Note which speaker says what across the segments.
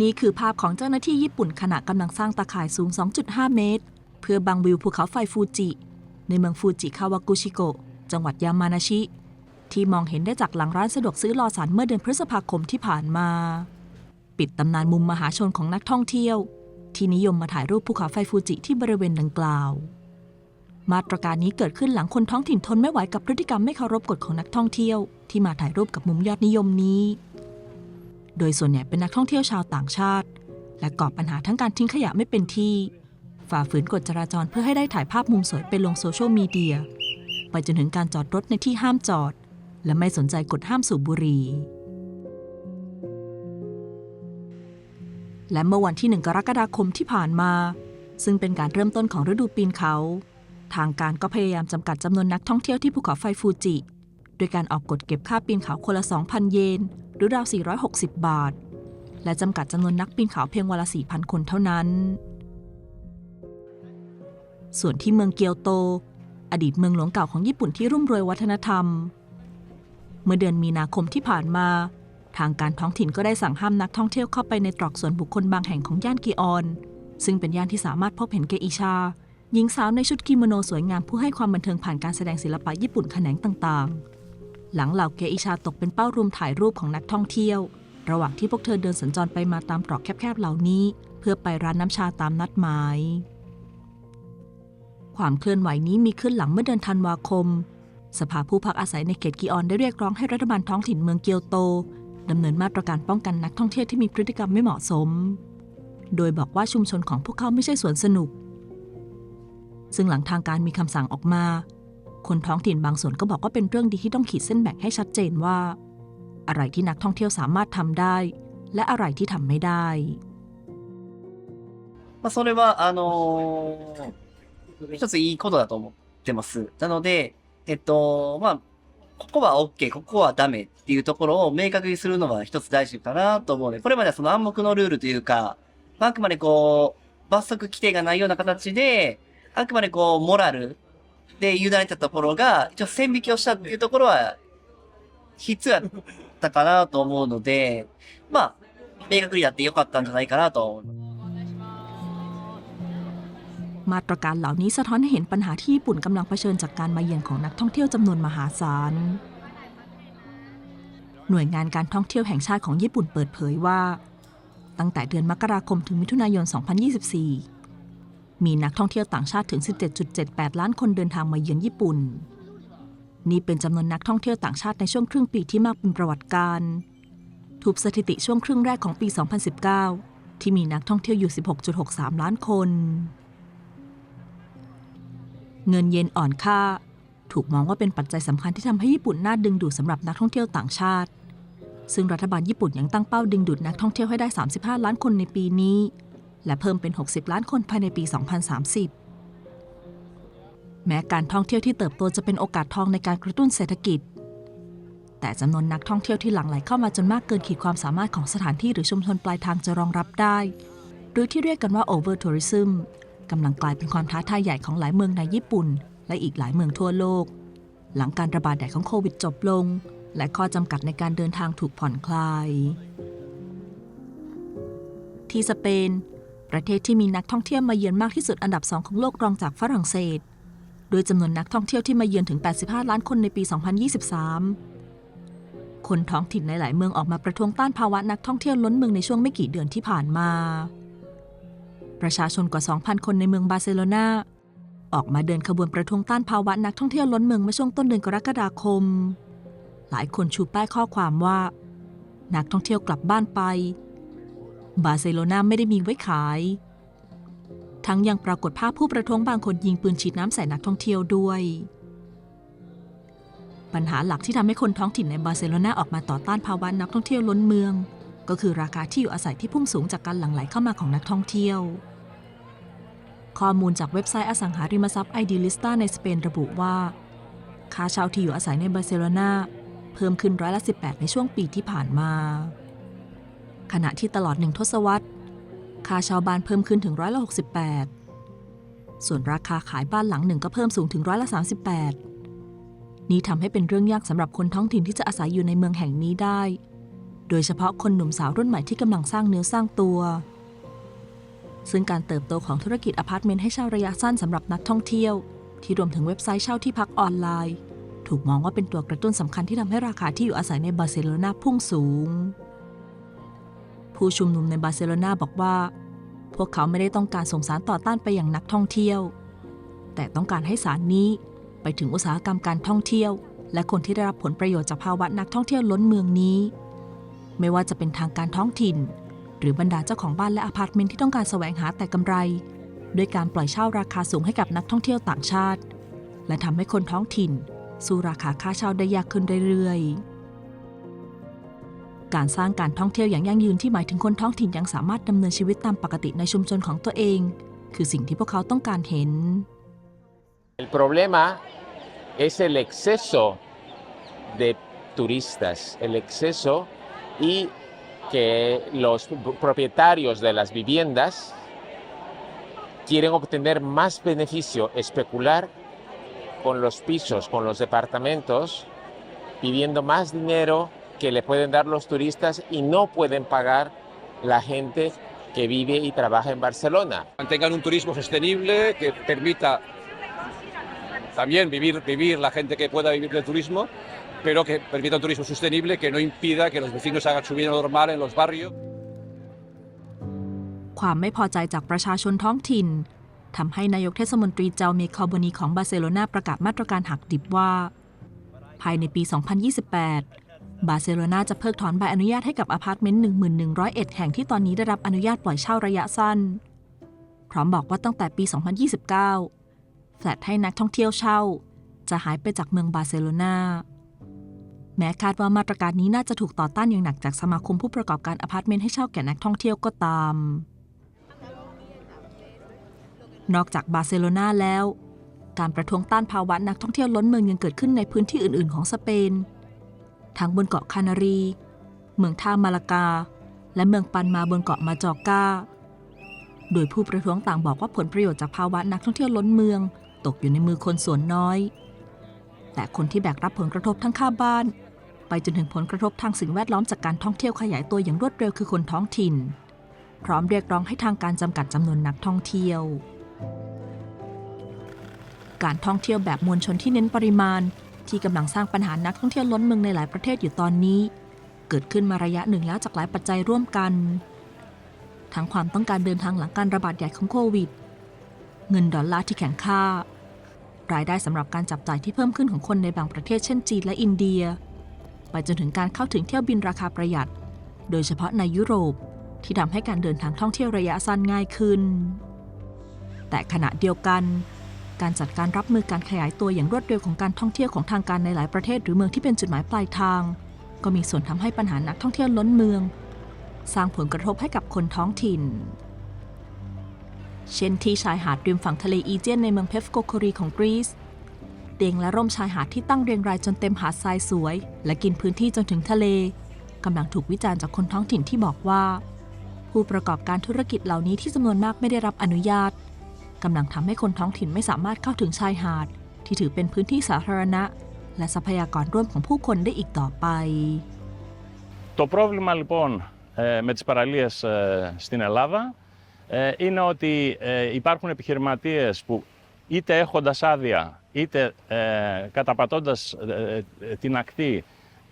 Speaker 1: นี่คือภาพของเจ้าหน้าที่ญี่ปุ่นขณะกำลังสร้างตาข่ายสูง 2.5 เมตร เพื่อบังวิวภูเขาไฟฟูจิ ในเมืองฟูจิคาวากุชิโกะจังหวัดยามานาชิ ที่มองเห็นได้จากหลังร้านสะดวกซื้อลอสันเมื่อเดือนพฤษภาคมที่ผ่านมา ปิดตำนานมุมมหาชนของนักท่องเที่ยว ที่นิยมมาถ่ายรูปภูเขาไฟฟูจิที่บริเวณดังกล่าว มาตรการนี้เกิดขึ้นหลังคนท้องถิ่นทนไม่ไหวกับพฤติกรรมไม่เคารพกฎของนักท่องเที่ยว ที่มาถ่ายรูปกับมุมยอดนิยมนี้ โดยส่วนใหญ่เป็นนักท่องเที่ยวชาวต่างชาติ และก่อปัญหาทั้งการทิ้งขยะไม่เป็นที่ ฝ่าฝืนกฎจราจรเพื่อให้ได้ถ่ายภาพมุมสวยไปลงโซเชียลมีเดีย ไปจนถึงการจอดรถในที่ห้ามจอด และไม่สนใจกฎห้ามสูบบุหรี่และเมื่อวันที่ 1 กรกฎาคมที่ผ่านมา ซึ่งเป็นการเริ่มต้นของฤดูปีนเขา ทางการก็พยายามจำกัดจำนวนนักท่องเที่ยวที่ภูเขาไฟฟูจิ โดยการออกกฎเก็บค่าปีนเขาคนละ 2,000 เยน หรือราว 460 บาท และจำกัดจำนวนนักปีนเขาเพียงวันละ 4,000 คนเท่านั้น ส่วนที่เมืองเกียวโต อดีตเมืองหลวงเก่าของญี่ปุ่นที่รุ่มรวยวัฒนธรรม เมื่อเดือนมีนาคมที่ผ่านมา ทางการท้องถิ่นก็ได้สั่งห้ามนักท่องเที่ยวเข้าไปในตรอกส่วนบุคคลบางแห่งของย่านกีออน ซึ่งเป็นย่านที่สามารถพบเห็นเกอิชาหญิงสาวในชุดกิโมโนสวยงามผู้ให้ความบันเทิงผ่านการแสดงศิลปะญี่ปุ่นแขนงต่างๆ หลังเหล่าเกอิชาตกเป็นเป้ารุมถ่ายรูปของนักท่องเที่ยว ระหว่างที่พวกเธอเดินสัญจรไปมาตามตรอกแคบๆเหล่านี้ เพื่อไปร้านน้ำชาตามนัดหมาย ความเคลื่อนไหวนี้มีขึ้นหลังเมื่อเดือนธันวาคม สภาผู้พักอาศัยในเขตกิออนได้เรียกร้องให้รัฐบาลท้องถิ่นเมืองเกียวโตดำเนินมาตรการป้องกันนักท่องเที่ยวที่มีพฤติกรรมไม่เหมาะสม โดยบอกว่าชุมชนของพวกเขาไม่ใช่สวนสนุก ซึ่งหลังทางการมีคำสั่งออกมา คนท้องถิ่นบางส่วนก็บอกว่าเป็นเรื่องดีที่ต้องขีดเส้นแบ่งให้ชัดเจนว่า อะไรที่นักท่องเที่ยวสามารถทำได้ และอะไรที่ทำไม่ได้
Speaker 2: まあ、それは、あのー一ついいことだと思ってます。なので、えっと、まあ、ここは OK、ここはダメっていうところを明確にするのが一つ大事かなと思うので、これまではその暗黙のルールというか、まあ、あくまでこう、罰則規定がないような形で、あくまでこう、モラル で委ねたところが、一応線引きをしたっていうところは、必要やったかなと思うので、まあ、明確にやってよかったんじゃないかなと思います。
Speaker 1: มาตรการเหล่านี้สะท้อนให้เห็นปัญหาที่ญี่ปุ่นกำลังเผชิญจากการมาเยือนของนักท่องเที่ยวจำนวนมหาศาล หน่วยงานการท่องเที่ยวแห่งชาติของญี่ปุ่นเปิดเผยว่า ตั้งแต่เดือนมกราคมถึงมิถุนายน 2024 มีนักท่องเที่ยวต่างชาติถึง 17.78 ล้านคนเดินทางมาเยือนญี่ปุ่น นี่เป็นจำนวนนักท่องเที่ยวต่างชาติในช่วงครึ่งปีที่มากเป็นประวัติการณ์ทุบสถิติช่วงครึ่งแรกของปี 2019 ที่มีนักท่องเที่ยวอยู่ 16.63 ล้านคน เงินเยนอ่อนค่า ถูกมองว่าเป็นปัจจัยสำคัญที่ทำให้ญี่ปุ่นน่าดึงดูดสำหรับนักท่องเที่ยวต่างชาติ ซึ่งรัฐบาลญี่ปุ่นยังตั้งเป้าดึงดูดนักท่องเที่ยวให้ได้ 35 ล้านคนในปีนี้ และเพิ่มเป็น 60 ล้านคนภายในปี 2030 แม้การท่องเที่ยวที่เติบโตจะเป็นโอกาสทองในการกระตุ้นเศรษฐกิจ แต่จำนวนนักท่องเที่ยวที่หลั่งไหลเข้ามาจนมากเกินขีดความสามารถของสถานที่หรือชุมชนปลายทางจะรองรับได้ หรือที่เรียกกันว่า over tourism กำลังกลายเป็นความท้าทายใหญ่ของหลายเมืองในญี่ปุ่น และอีกหลายเมืองทั่วโลก หลังการระบาดใหญ่ของโควิดจบลง และข้อจำกัดในการเดินทางถูกผ่อนคลาย ที่สเปน ประเทศที่มีนักท่องเที่ยวมาเยือนมากที่สุดอันดับสองของโลกรองจากฝรั่งเศส โดยจำนวนนักท่องเที่ยวที่มาเยือนถึง 85 ล้านคนในปี 2023 คนท้องถิ่นในหลายเมืองออกมาประท้วงต้านภาวะนักท่องเที่ยวล้นเมืองในช่วงไม่กี่เดือนที่ผ่านมา ประชาชนกว่า 2,000 คนในเมืองบาร์เซโลนาออกมาเดินขบวนประท้วงต้านภาวะนักท่องเที่ยวล้นเมืองเมื่อช่วงต้นเดือนกรกฎาคม หลายคนชูป้ายข้อความว่า นักท่องเที่ยวกลับบ้านไป บาร์เซโลนาไม่ได้มีไว้ขาย ทั้งยังปรากฏภาพผู้ประท้วงบางคนยิงปืนฉีดน้ำใส่นักท่องเที่ยวด้วย ปัญหาหลักที่ทำให้คนท้องถิ่นในบาร์เซโลนาออกมาต่อต้านภาวะนักท่องเที่ยวล้นเมือง ก็คือราคาที่อยู่อาศัยที่พุ่งสูงจากการหลั่งไหลเข้ามาของนักท่องเที่ยว ข้อมูลจากเว็บไซต์อสังหาริมทรัพย์ไอดีลิสตาในสเปนระบุว่าค่าเช่าที่อยู่อาศัยในบาร์เซโลนาเพิ่มขึ้นร้อยละ 18 ในช่วงปีที่ผ่านมา ขณะที่ตลอดหนึ่งทศวรรษ ค่าเช่าบ้านเพิ่มขึ้นถึงร้อยละ68 ส่วนราคาขายบ้านหลังหนึ่งก็เพิ่มสูงถึงร้อยละ38 นี่ทำให้เป็นเรื่องยากสำหรับคนท้องถิ่นที่จะอาศัยอยู่ในเมืองแห่งนี้ได้ โดยเฉพาะคนหนุ่มสาวรุ่นใหม่ที่กำลังสร้างเนื้อสร้างตัว ซึ่งการเติบโตของธุรกิจอพาร์ตเมนต์ให้เช่าระยะสั้นสำหรับนักท่องเที่ยว ที่รวมถึงเว็บไซต์เช่าที่พักออนไลน์ ถูกมองว่าเป็นตัวกระตุ้นสำคัญที่ทำให้ราคาที่อยู่อาศัยในบาร์เซโลนาพุ่งสูง ผู้ชุมนุมในบาร์เซโลนาบอกว่า พวกเขาไม่ได้ต้องการส่งสารต่อต้านไปอยังนักท่องเที่ยว แต่ต้องการให้สารนี้ไปถึงอุตสาหกรรมการท่องเที่ยว และคนที่ได้รับผลประโยชน์จากภาวะนักท่องเที่ยวล้นเมืองนี้ ไม่ว่าจะเป็นทางการท้องถิ่น หรือบรรดาเจ้าของบ้านและอพาร์ตเมนต์ที่ต้องการแสวงหาแต่กำไรด้วยการปล่อยเช่าราคาสูงให้กับนักท่องเที่ยวต่างชาติ และทำให้คนท้องถิ่น สู้ราคาค่าเช่าได้ยากขึ้นเรื่อยๆ การสร้างการท่องเที่ยวอย่างยั่งยืนที่หมายถึงคนท้องถิ่นยังสามารถดำเนินชีวิตตามปกติในชุมชนของตัวเอง คือสิ่งที่พวกเขาต้องการเห็น
Speaker 3: El problema es el exceso de turistas, el exceso y que los propietarios de las viviendas quieren obtener más beneficio, especular con los pisos, con los departamentos, pidiendo más dinero que le pueden dar los turistas y no pueden pagar la gente que vive y trabaja en Barcelona.
Speaker 4: mantengan un turismo sostenible que permita también vivir, vivir la gente que pueda vivir del turismo, pero que permita un turismo sostenible que no impida que los vecinos hagan su vida normal en los barrios.
Speaker 1: ความไม่พอใจจากประชาชนท้องถิ่นทำให้นายกเทศมนตรีเจาเมคาโบนีของบาร์เซโลนาประกาศมาตรการหักดิบว่า ภายในปี 2028 บาร์เซโลนาจะเพิกถอนใบอนุญาตให้กับอพาร์ตเมนต์ 1101 แห่งที่ตอนนี้ได้รับอนุญาตปล่อยเช่าระยะสั้น พร้อมบอกว่าตั้งแต่ปี 2029 แฟลตให้นักท่องเที่ยวเช่า จะหายไปจากเมืองบาร์เซโลนาแม้คาดว่ามาตรการนี้น่าจะถูกต่อต้านอย่างหนักจากสมาคมผู้ประกอบการอพาร์ตเมนต์ให้เช่าแก่นักท่องเที่ยวก็ตาม นอกจากบาร์เซโลนาแล้ว การประท้วงต้านภาวะนักท่องเที่ยวล้นเมืองยังเกิดขึ้นในพื้นที่อื่น ๆ ของสเปน ทั้งบนเกาะคานารี เมืองท่ามาลากา และเมืองปันมาบนเกาะมาจอร์กาโดยผู้ประท้วงต่างบอกว่าผลประโยชน์จากภาวะนักท่องเที่ยวล้นเมือง ตกอยู่ในมือคนส่วนน้อย แต่คนที่แบกรับผลกระทบทั้งค่าบ้าน ไปจนถึงผลกระทบทางสิ่งแวดล้อมจากการท่องเที่ยวขยายตัวอย่างรวดเร็วคือคนท้องถิ่น พร้อมเรียกร้องให้ทางการจำกัดจำนวนนักท่องเที่ยว การท่องเที่ยวแบบมวลชนที่เน้นปริมาณ ที่กำลังสร้างปัญหานักท่องเที่ยวล้นเมืองในหลายประเทศอยู่ตอนนี้ เกิดขึ้นมาระยะหนึ่งแล้วจากหลายปัจจัยร่วมกัน ทั้งความต้องการเดินทางหลังการระบาดใหญ่ของโควิด เงินดอลลาร์ที่แข็งค่ารายได้สำหรับการจับจ่ายที่เพิ่มขึ้นของคนในบางประเทศเช่นจีนและอินเดีย ไปจนถึงการเข้าถึงเที่ยวบินราคาประหยัด โดยเฉพาะในยุโรปที่ทำให้การเดินทางท่องเที่ยวระยะสั้นง่ายขึ้น แต่ขณะเดียวกัน การจัดการรับมือการขยายตัวอย่างรวดเร็วของการท่องเที่ยวของทางการในหลายประเทศหรือเมืองที่เป็นจุดหมายปลายทาง ก็มีส่วนทำให้ปัญหานักท่องเที่ยวล้นเมือง สร้างผลกระทบให้กับคนท้องถิ่น เช่นที่ชายหาดริมฝั่งทะเลอีเจียนในเมืองเพฟโกโครีของกรีซเตียงและร่มชายหาดที่ตั้งเรียงรายจนเต็มหาดทรายสวย และกินพื้นที่จนถึงทะเลกำลังถูกวิจารณ์จากคนท้องถิ่นที่บอกว่า ผู้ประกอบการธุรกิจเหล่านี้ที่จำนวนมากไม่ได้รับอนุญาต กำลังทำให้คนท้องถิ่นไม่สามารถเข้าถึงชายหาด ที่ถือเป็นพื้นที่สาธารณะ และทรัพยากรร่วมของผู้คนได้อีกต่อไป
Speaker 5: Το πρόβλημα λοιπόν ε, με τις παραλίες ε, στην Ελλάδα ε, είναι ότι ε, υπάρχουν επιχειρηματίες που είτε έχοντας άδεια είτε ε, καταπατώντας ε, ε, την ακτή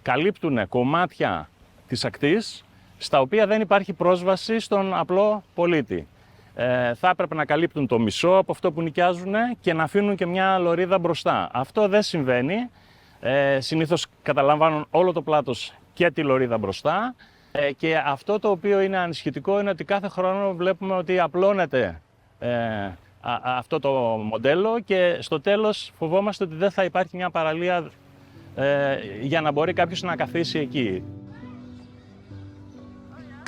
Speaker 5: καλύπτουν κομμάτια της ακτής στα οποία δεν υπάρχει πρόσβαση στον απλό πολίτη. Ε, θα έπρεπε να καλύπτουν το μισό από αυτό που νοικιάζουν και να αφήνουν και μια λωρίδα μπροστά. Αυτό δεν συμβαίνει. Ε, συνήθως καταλαμβάνουν όλο το πλάτος και τη λωρίδα μπροστά. Ε, και αυτό το οποίο είναι ανησυχητικό είναι ότι κάθε χρόνο βλέπουμε ότι απλώνεται ε, α- α- αυτό το μοντέλο και στο τέλος φοβόμαστε ότι δεν θα υπάρχει μια παραλία ε, για να μπορεί κάποιος να καθίσει εκεί.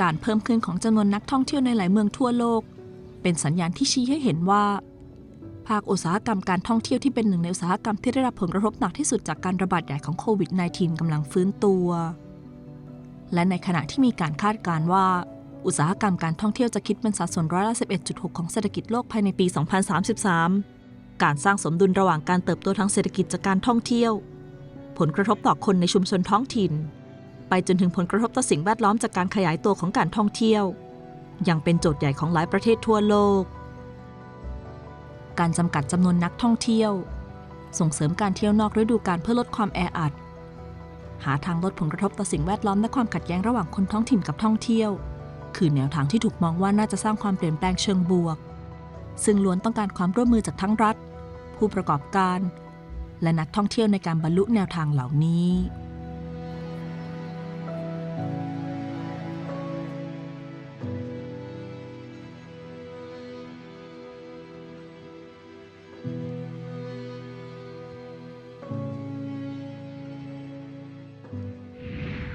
Speaker 1: การเพิ่มขึ้นของจำนวนนักท่องเที่ยวในหลายเมืองทั่วโลก เป็นสัญญาณที่ชี้ให้เห็นว่า ภาคอุตสาหกรรมการท่องเที่ยวที่เป็นหนึ่งในอุตสาหกรรมที่ได้รับผลกระทบหนักที่สุดจากการระบาดใหญ่ของโควิด -19 กำลังฟื้นตัว และในขณะที่มีการคาดการณ์ว่า อุตสาหกรรมการท่องเที่ยวจะคิดเป็นสัดส่วนร้อยละ11.6 ของเศรษฐกิจโลกภายในปี 2033 การสร้างสมดุลระหว่างการเติบโตทางเศรษฐกิจจากการท่องเที่ยว ผลกระทบต่อคนในชุมชนท้องถิ่น ไปจนถึงผลกระทบต่อสิ่งแวดล้อมจากการขยายตัวของการท่องเที่ยว ยังเป็นโจทย์ใหญ่ของหลายประเทศทั่วโลก การจำกัดจำนวนนักท่องเที่ยว ส่งเสริมการเที่ยวนอกฤดูกาลเพื่อลดความแออัด หาทางลดผลกระทบต่อสิ่งแวดล้อมและความขัดแย้งระหว่างคนท้องถิ่นกับท่องเที่ยว คือแนวทางที่ถูกมองว่าน่าจะสร้างความเปลี่ยนแปลงเชิงบวก ซึ่งล้วนต้องการความร่วมมือจากทั้งรัฐ ผู้ประกอบการ และนักท่องเที่ยวในการบรรลุแนวทางเหล่านี้